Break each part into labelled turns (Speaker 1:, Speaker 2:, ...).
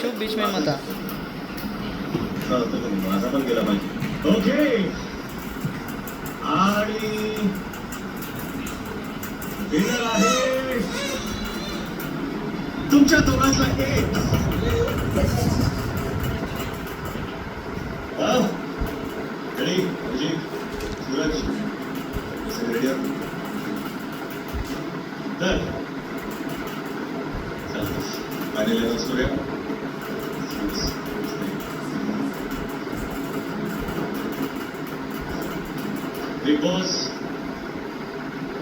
Speaker 1: शुभ बीच में
Speaker 2: माझा पण गेला पाहिजे. ओके. आणि विनर आहे तुमच्या दोघांचा एक. हा? रेडी म्हणजे अभिजित सूरज सगळे तर final Surya. Bigg Boss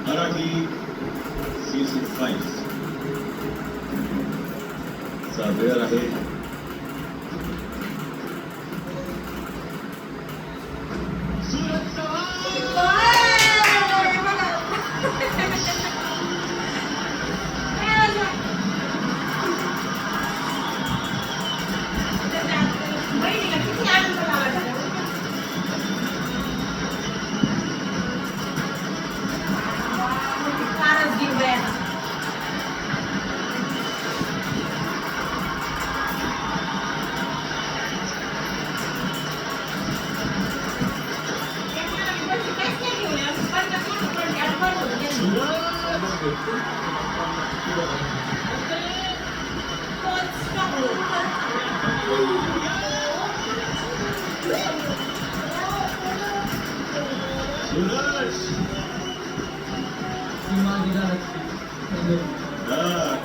Speaker 2: Marathi season five चा वेळ आहे सूरज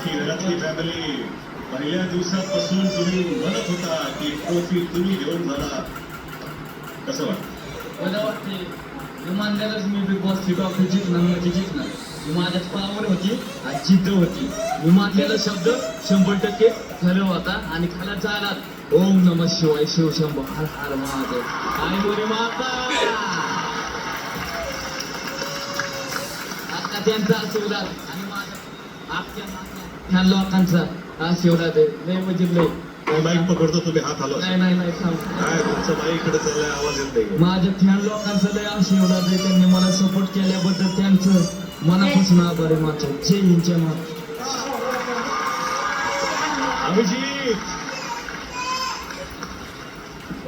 Speaker 2: की घरातली फॅमिली पहिल्या दिवसापासून तुम्ही म्हणत होता की ट्रॉफी तुम्ही घेऊन झाला कसं वाटतं?
Speaker 3: मला वाटते विमानदारच मी बिग बॉस ट्रॉफी जिंकणार म्हणजे जिंकणार. ना माझ्यात पावर होती आणि जिद्द होती. विमानलेला शब्द शंभर टक्के खरं होता आणि खालाचा आलात ओम नम शिवाय शिवशंभ हर हर महादेव. आई मोरी माता! आता त्यांचा आशीर्वाद आणि माझा आपल्या ह्या लोकांचा आशीर्वाद आहे. लय म्हणजे लय.
Speaker 2: माईक पकडतो तुम्ही. हात हलवा.
Speaker 3: नाही नाही नाही थांब.
Speaker 2: काय तुमचं माईक इकडे चाललंय आवाज येत नाही.
Speaker 3: माझ्या फॅन लोकांचं लय आशीर्वाद आहे. त्यांनी मला सपोर्ट केल्याबद्दल त्यांचं मनापासून आभार आहे माझं जय हिंद जय महाराष्ट्र
Speaker 2: अभिजित